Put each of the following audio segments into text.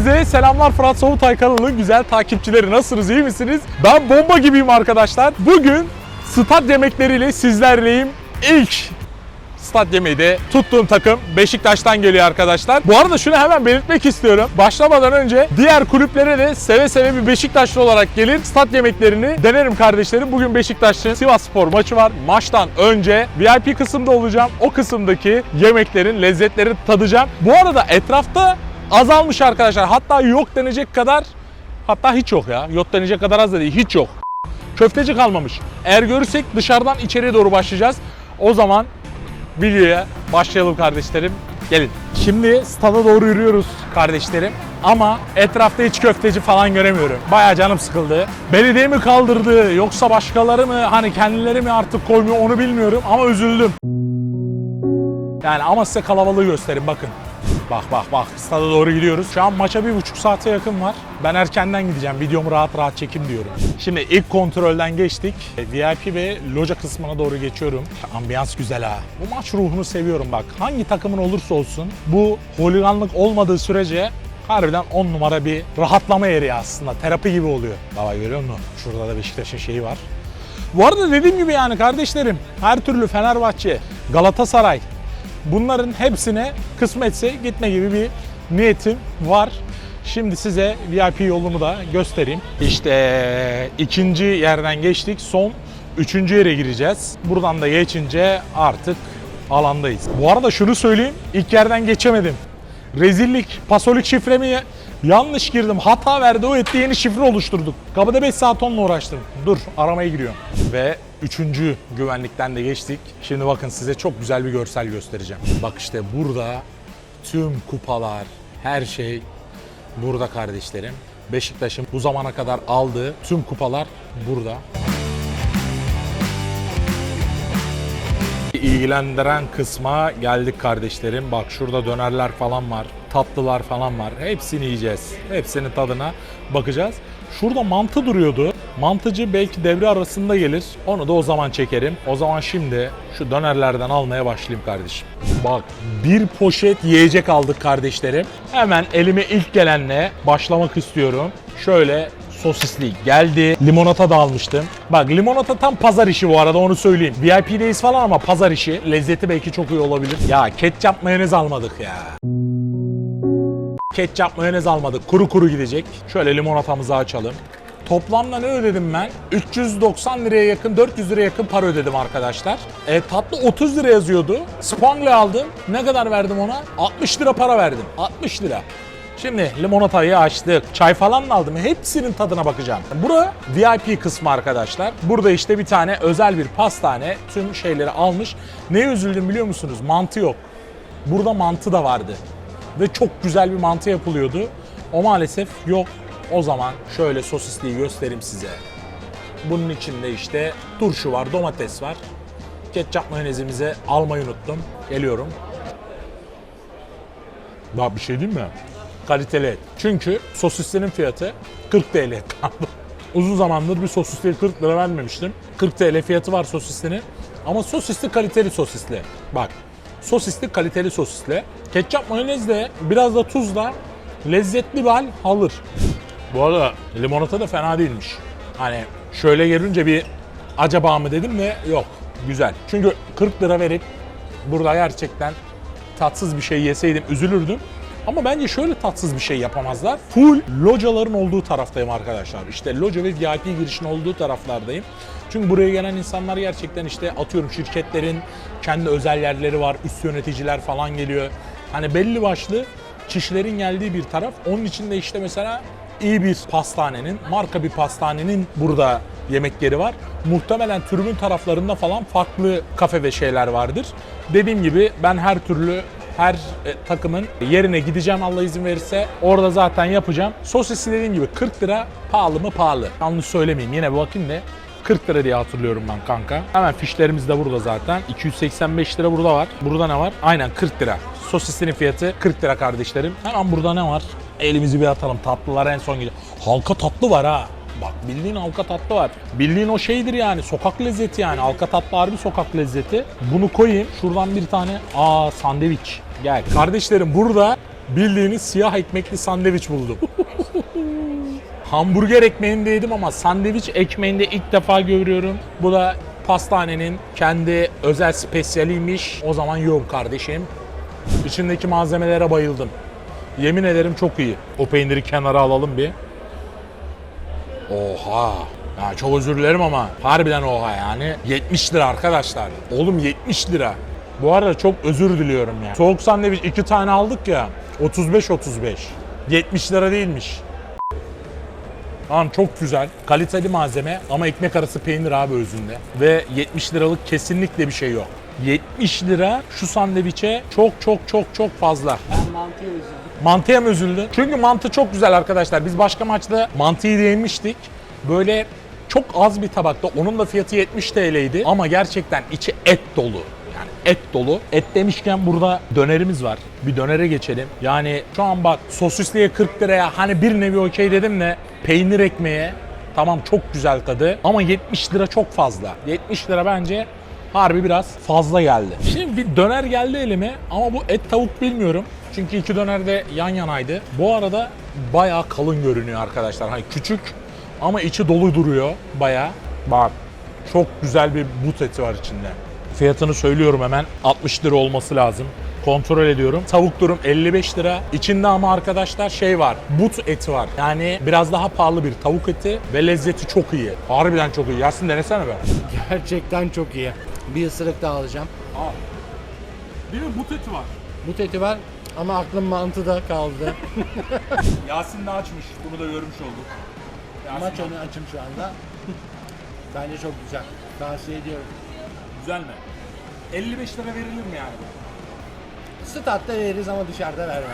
Hepinize selamlar Fırat Soğutay kanalının güzel takipçileri. Nasılsınız, iyi misiniz? Ben bomba gibiyim arkadaşlar. Bugün stat yemekleriyle sizlerleyim. İlk stat yemeği de tuttuğum takım Beşiktaş'tan geliyor arkadaşlar. Bu arada şunu hemen belirtmek istiyorum. Başlamadan önce diğer kulüplere de seve seve bir Beşiktaşlı olarak gelir. Stat yemeklerini denerim kardeşlerim. Bugün Beşiktaş'ın Sivas Spor maçı var. Maçtan önce VIP kısımda olacağım. O kısımdaki yemeklerin lezzetlerini tadacağım. Bu arada etrafta azalmış arkadaşlar. Hatta yok denecek kadar hatta hiç yok ya. Yok denecek kadar az da değil. Hiç yok. Köfteci kalmamış. Eğer görürsek dışarıdan içeriye doğru başlayacağız. O zaman videoya başlayalım kardeşlerim. Gelin. Şimdi stada doğru yürüyoruz kardeşlerim. Ama etrafta hiç köfteci falan göremiyorum. Bayağı canım sıkıldı. Belediye mi kaldırdı yoksa başkaları mı hani kendileri mi artık koymuyor onu bilmiyorum ama üzüldüm. Yani ama size kalabalığı göstereyim bakın. Bak bak bak stada doğru gidiyoruz. Şu an maça bir buçuk saate yakın var. Ben erkenden gideceğim. Videomu rahat rahat çekim diyorum. Şimdi ilk kontrolden geçtik. VIP ve loca kısmına doğru geçiyorum. Ambiyans güzel ha. Bu maç ruhunu seviyorum bak. Hangi takımın olursa olsun bu holiganlık olmadığı sürece harbiden 10 numara bir rahatlama yeri aslında. Terapi gibi oluyor. Baba görüyor musun? Şurada da Beşiktaş'ın şeyi var. Bu arada dediğim gibi yani kardeşlerim her türlü Fenerbahçe, Galatasaray, Bunların hepsine kısmetse gitme gibi bir niyetim var. Şimdi size VIP yolunu da göstereyim. İşte ikinci yerden geçtik. Son üçüncü yere gireceğiz. Buradan da geçince artık alandayız. Bu arada şunu söyleyeyim. ilk yerden geçemedim. Rezillik, pasolik şifremi yanlış girdim. Hata verdi o etti yeni şifre oluşturduk. Kapıda 5 saat onunla uğraştım. Dur aramaya giriyorum. Ve üçüncü güvenlikten de geçtik. Şimdi bakın size çok güzel bir görsel göstereceğim. Bak işte burada tüm kupalar, her şey burada kardeşlerim. Beşiktaş'ın bu zamana kadar aldığı tüm kupalar burada. İlgilendiren kısma geldik kardeşlerim. Bak şurada dönerler falan var, tatlılar falan var. Hepsini yiyeceğiz. Hepsinin tadına bakacağız. Şurada mantı duruyordu. Mantıcı belki devre arasında gelir. Onu da o zaman çekerim. O zaman şimdi şu dönerlerden almaya başlayayım kardeşim. Bak bir poşet yiyecek aldık kardeşlerim. Hemen elime ilk gelenle başlamak istiyorum. Şöyle sosisli geldi. Limonata da almıştım. Bak limonata tam pazar işi bu arada onu söyleyeyim. VIP'deyiz falan ama pazar işi. Lezzeti belki çok iyi olabilir. Ya ketçap mayonez almadık ya. Ketçap mayonez almadık. Kuru kuru gidecek. Şöyle limonatamızı açalım. Toplamda ne ödedim ben? 390 liraya yakın, 400 liraya yakın para ödedim arkadaşlar. E, tatlı 30 lira yazıyordu. Spangle aldım. Ne kadar verdim ona? 60 lira para verdim. 60 lira. Şimdi limonatayı açtık. Çay falan da aldım. Hepsinin tadına bakacağım. Bura VIP kısmı arkadaşlar. Burada işte bir tane özel bir pastane tüm şeyleri almış. Neye üzüldüm biliyor musunuz? Mantı yok. Burada mantı da vardı. Ve çok güzel bir mantı yapılıyordu. O maalesef yok. O zaman şöyle sosisliği göstereyim size. Bunun içinde işte turşu var, domates var. Ketçap mayonezimizi almayı unuttum. Geliyorum. Daha bir şey değil mi? Kaliteli et. Çünkü sosislerin fiyatı 40 TL. Uzun zamandır bir sosisliğe 40 lira vermemiştim. 40 TL fiyatı var sosislerin. Ama sosisli kaliteli sosisli. Bak sosisli kaliteli sosisli. Ketçap mayonezle biraz da tuzla lezzetli bir hal alır. Bu arada limonata da fena değilmiş. Hani şöyle görünce bir acaba mı dedim de yok. Güzel. Çünkü 40 lira verip burada gerçekten tatsız bir şey yeseydim üzülürdüm. Ama bence şöyle tatsız bir şey yapamazlar. Full locaların olduğu taraftayım arkadaşlar. İşte loca ve VIP girişin olduğu taraflardayım. Çünkü buraya gelen insanlar gerçekten işte atıyorum şirketlerin kendi özel yerleri var. Üst yöneticiler falan geliyor. Hani belli başlı kişilerin geldiği bir taraf. Onun için de işte mesela iyi bir pastanenin, marka bir pastanenin burada yemekleri var. Muhtemelen tribün taraflarında falan farklı kafe ve şeyler vardır. Dediğim gibi ben her türlü her e, takımın yerine gideceğim Allah izin verirse. Orada zaten yapacağım. Sosisi dediğim gibi 40 lira pahalı mı pahalı. Yanlış söylemeyeyim yine bakayım da 40 lira diye hatırlıyorum ben kanka. Hemen fişlerimiz de burada zaten. 285 lira burada var. Burada ne var? Aynen 40 lira. Sosisinin fiyatı 40 lira kardeşlerim. Hemen burada ne var? Elimizi bir atalım. Tatlılar en son gidiyor. Halka tatlı var ha. Bak bildiğin halka tatlı var. Bildiğin o şeydir yani sokak lezzeti yani. Halka tatlı harbi sokak lezzeti. Bunu koyayım. Şuradan bir tane aa sandviç. Gel. Kardeşlerim burada bildiğiniz siyah ekmekli sandviç buldum. Hamburger ekmeğinde yedim ama sandviç ekmeğinde ilk defa görüyorum. Bu da pastanenin kendi özel spesiyaliymiş. O zaman yiyorum kardeşim. İçindeki malzemelere bayıldım. Yemin ederim çok iyi. O peyniri kenara alalım bir. Oha. Ya çok özür dilerim ama harbiden oha yani. 70 lira arkadaşlar. Oğlum 70 lira. Bu arada çok özür diliyorum ya. Soğuk sandviç iki tane aldık ya. 35-35. 70 lira değilmiş. Tamam çok güzel. Kaliteli malzeme ama ekmek arası peynir abi özünde. Ve 70 liralık kesinlikle bir şey yok. 70 lira şu sandviçe çok çok çok çok fazla. Ben mantıya üzüldüm. Mantıya mı üzüldün? Çünkü mantı çok güzel arkadaşlar. Biz başka maçta mantıyı yemiştik. Böyle çok az bir tabakta. Onun da fiyatı 70 TL'ydi. Ama gerçekten içi et dolu. Et dolu. Et demişken burada dönerimiz var. Bir dönere geçelim. Yani şu an bak sosisliye 40 liraya hani bir nevi okey dedim de peynir ekmeğe tamam çok güzel tadı ama 70 lira çok fazla. 70 lira bence harbi biraz fazla geldi. Şimdi bir döner geldi elime ama bu et tavuk bilmiyorum. Çünkü iki döner de yan yanaydı. Bu arada bayağı kalın görünüyor arkadaşlar. Hani küçük ama içi dolu duruyor bayağı. Bak çok güzel bir but eti var içinde. Fiyatını söylüyorum hemen. 60 lira olması lazım. Kontrol ediyorum. Tavuk durum 55 lira. İçinde ama arkadaşlar şey var. But eti var. Yani biraz daha pahalı bir tavuk eti ve lezzeti çok iyi. Harbiden çok iyi. Yasin denesene be. Gerçekten çok iyi. Bir ısırık daha alacağım. Al. Bir de but eti var. Bu eti var ama aklım mantıda kaldı. Yasin de açmış. Bunu da görmüş olduk. Yasin Maç önü açım şu anda. Bence çok güzel. Tavsiye ediyorum. güzel mi? 55 lira verilir mi yani? Statta veririz ama dışarıda verme.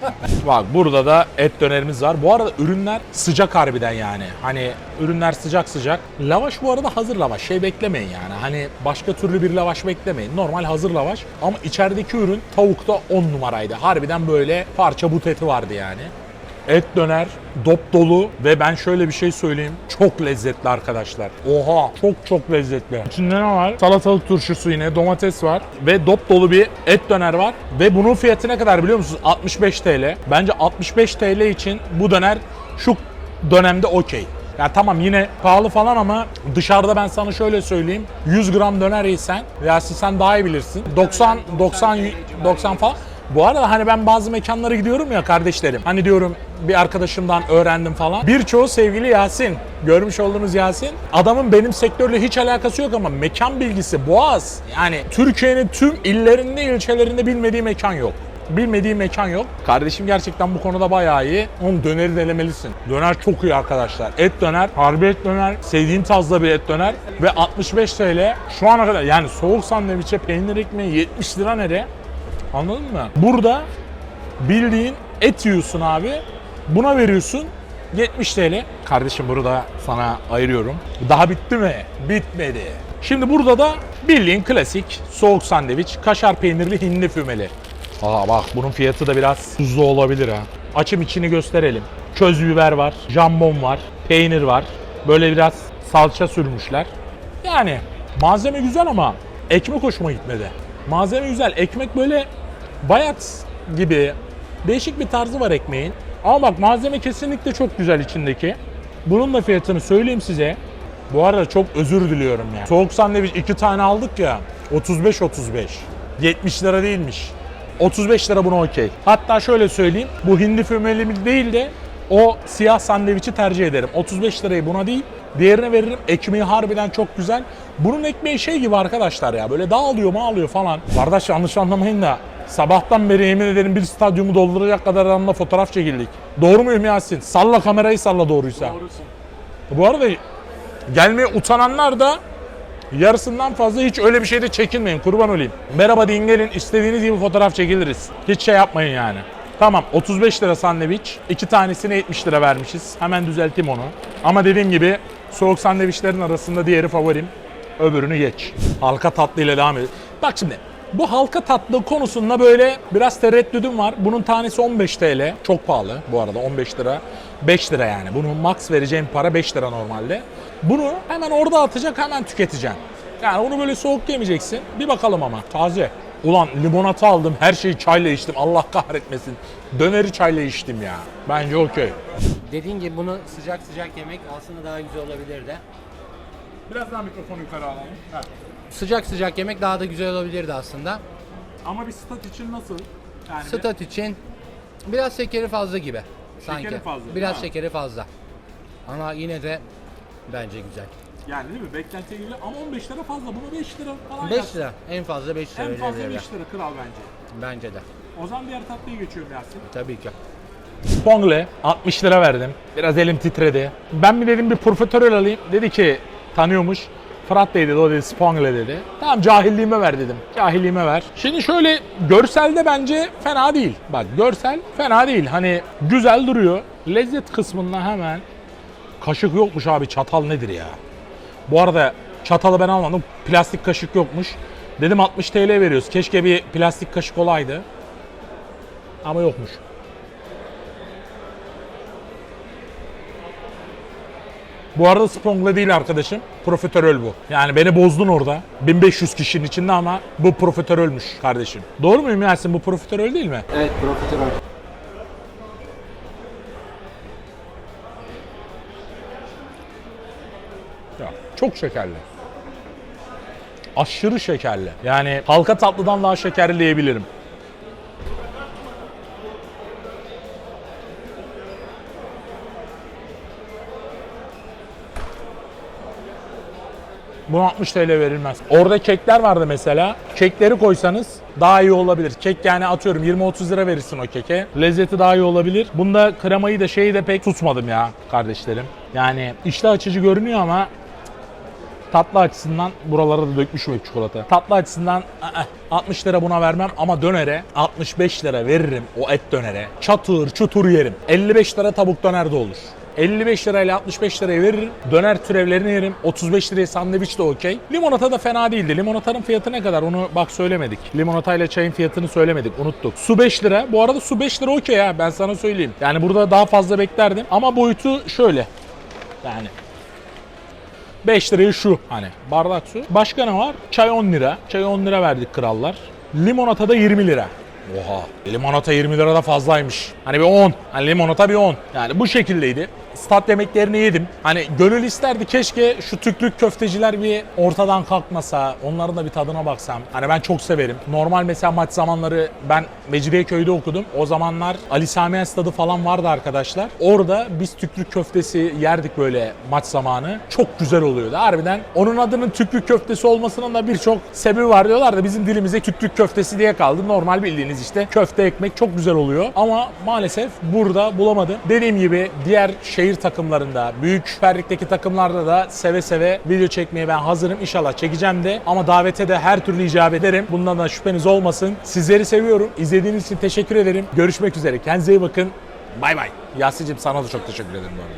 Bak burada da et dönerimiz var. Bu arada ürünler sıcak harbiden yani. Hani ürünler sıcak sıcak. Lavaş bu arada hazır lavaş. Şey beklemeyin yani. Hani başka türlü bir lavaş beklemeyin. Normal hazır lavaş. Ama içerideki ürün tavukta 10 numaraydı. Harbiden böyle parça but eti vardı yani. Et döner, dop dolu ve ben şöyle bir şey söyleyeyim. Çok lezzetli arkadaşlar. Oha çok çok lezzetli. İçinde ne var? Salatalık turşusu yine, domates var ve dop dolu bir et döner var. Ve bunun fiyatı ne kadar biliyor musunuz? 65 TL. Bence 65 TL için bu döner şu dönemde okey. Ya tamam yine pahalı falan ama dışarıda ben sana şöyle söyleyeyim. 100 gram döner yesen, Yasin sen daha iyi bilirsin. 90 90 90 falan. Bu arada hani ben bazı mekanlara gidiyorum ya kardeşlerim. Hani diyorum bir arkadaşımdan öğrendim falan. Birçoğu sevgili Yasin. Görmüş olduğunuz Yasin. Adamın benim sektörle hiç alakası yok ama mekan bilgisi boğaz. Yani Türkiye'nin tüm illerinde, ilçelerinde bilmediği mekan yok. Bilmediği mekan yok. Kardeşim gerçekten bu konuda bayağı iyi. Onun döneri denemelisin. Döner çok iyi arkadaşlar. Et döner, harbi et döner, sevdiğim tarzda bir et döner ve 65 TL şu ana kadar yani soğuk sandviçe peynir ekmeği 70 lira nere? Anladın mı? Burada bildiğin et yiyorsun abi. Buna veriyorsun 70 TL. Kardeşim burada sana ayırıyorum. Daha bitti mi? Bitmedi. Şimdi burada da bildiğin klasik soğuk sandviç, kaşar peynirli hindi fümeli. Aa bak bunun fiyatı da biraz tuzlu olabilir ha. Açım içini gösterelim. Köz biber var, jambon var, peynir var. Böyle biraz salça sürmüşler. Yani malzeme güzel ama ekmek hoşuma gitmedi. Malzeme güzel. Ekmek böyle bayat gibi değişik bir tarzı var ekmeğin. Ama bak malzeme kesinlikle çok güzel içindeki. Bunun da fiyatını söyleyeyim size. Bu arada çok özür diliyorum ya. Soğuk sandviç iki tane aldık ya. 35-35. 70 lira değilmiş. 35 lira buna okey. Hatta şöyle söyleyeyim. Bu hindi fümeli değil de o siyah sandviçi tercih ederim. 35 lirayı buna değil. Diğerine veririm. Ekmeği harbiden çok güzel. Bunun ekmeği şey gibi arkadaşlar ya. Böyle dağılıyor mağılıyor falan. Kardeş yanlış anlamayın da. Sabahtan beri yemin ederim bir stadyumu dolduracak kadar adamla fotoğraf çekildik. Doğru muyum Yasin? Salla kamerayı salla doğruysa. Doğrusun. Bu arada gelmeye utananlar da yarısından fazla hiç öyle bir şeyde çekinmeyin kurban olayım. Merhaba deyin gelin istediğiniz gibi fotoğraf çekiliriz. Hiç şey yapmayın yani. Tamam 35 lira sandviç. iki tanesine 70 lira vermişiz. Hemen düzelteyim onu. Ama dediğim gibi soğuk sandviçlerin arasında diğeri favorim. Öbürünü geç. Halka tatlı ile devam edelim. Bak şimdi bu halka tatlı konusunda böyle biraz tereddüdüm var. Bunun tanesi 15 TL. Çok pahalı bu arada 15 lira. 5 lira yani. Bunun max vereceğim para 5 lira normalde. Bunu hemen orada atacak hemen tüketeceksin. Yani onu böyle soğuk yemeyeceksin. Bir bakalım ama taze. Ulan limonata aldım. Her şeyi çayla içtim. Allah kahretmesin. Döneri çayla içtim ya. Bence okey. Dediğin gibi bunu sıcak sıcak yemek aslında daha güzel olabilirdi. Biraz daha mikrofonu yukarı alalım. Sıcak sıcak yemek daha da güzel olabilirdi aslında. Ama bir stat için nasıl? Yani Stat için biraz şekeri fazla gibi. Sanki. fazla, Biraz mi? şekeri fazla. Ama yine de bence güzel. Yani değil mi? Beklentiye göre ama 15 lira fazla. Bunu 5 lira falan 5 lira. En fazla 5 lira En fazla 5 verebilirler. lira kral bence. Bence de. O zaman diğer tatlıya geçiyorum Yasin. Tabii ki. Spongle 60 lira verdim. Biraz elim titredi. Ben bir dedim bir profiterol alayım. Dedi ki tanıyormuş. Fırat Bey dedi o dedi Spongle dedi. Tamam cahilliğime ver dedim. Cahilliğime ver. Şimdi şöyle görselde bence fena değil. Bak görsel fena değil. Hani güzel duruyor. Lezzet kısmında hemen kaşık yokmuş abi çatal nedir ya? Bu arada çatalı ben almadım. Plastik kaşık yokmuş. Dedim 60 TL veriyoruz. Keşke bir plastik kaşık olaydı. Ama yokmuş. Bu arada Spongler değil arkadaşım. Profiterol bu. Yani beni bozdun orada. 1500 kişinin içinde ama bu profiterolmüş kardeşim. Doğru muyum Yasin? Bu profiterol değil mi? Evet profiterol. Ya, çok şekerli. Aşırı şekerli. Yani halka tatlıdan daha şekerli diyebilirim. Buna 60 TL verilmez. Orada kekler vardı mesela. Kekleri koysanız daha iyi olabilir. Kek yani atıyorum 20-30 lira verirsin o keke. Lezzeti daha iyi olabilir. Bunda kremayı da şeyi de pek tutmadım ya kardeşlerim. Yani iştah açıcı görünüyor ama Tatlı açısından buralara da dökmüşüm hep çikolata. Tatlı açısından ı-ı, 60 lira buna vermem ama dönere 65 lira veririm o et dönere. Çatır çutur yerim. 55 lira tavuk döner de olur. 55 lirayla 65 liraya veririm. Döner türevlerini yerim. 35 liraya sandviç de okey. Limonata da fena değildi. Limonatanın fiyatı ne kadar onu bak söylemedik. Limonatayla çayın fiyatını söylemedik. Unuttuk. Su 5 lira. Bu arada su 5 lira okey ha ben sana söyleyeyim. Yani burada daha fazla beklerdim. Ama boyutu şöyle. Yani 5 liraya şu hani bardak su. Başka ne var? Çay 10 lira. Çay 10 lira verdik krallar. Limonata da 20 lira. Oha. Limonata 20 lira da fazlaymış. Hani bir 10. Hani limonata bir 10. Yani bu şekildeydi. Stat yemeklerini yedim. Hani gönül isterdi keşke şu tüklük köfteciler bir ortadan kalkmasa. Onların da bir tadına baksam. Hani ben çok severim. Normal mesela maç zamanları ben Mecidiyeköy'de okudum. O zamanlar Ali Sami stadı falan vardı arkadaşlar. Orada biz tüklük köftesi yerdik böyle maç zamanı. Çok güzel oluyordu harbiden. Onun adının tüklük köftesi olmasının da birçok sebebi var diyorlar da bizim dilimize tüklük köftesi diye kaldı. Normal bildiğiniz işte köfte ekmek çok güzel oluyor. Ama maalesef burada bulamadım. Dediğim gibi diğer şehir takımlarında, büyük Süper takımlarda da seve seve video çekmeye ben hazırım. İnşallah çekeceğim de ama davete de her türlü icap ederim. Bundan da şüpheniz olmasın. Sizleri seviyorum. İzlediğiniz için teşekkür ederim. Görüşmek üzere. Kendinize iyi bakın. Bay bay. Yasin'cim sana da çok teşekkür ederim bu arada.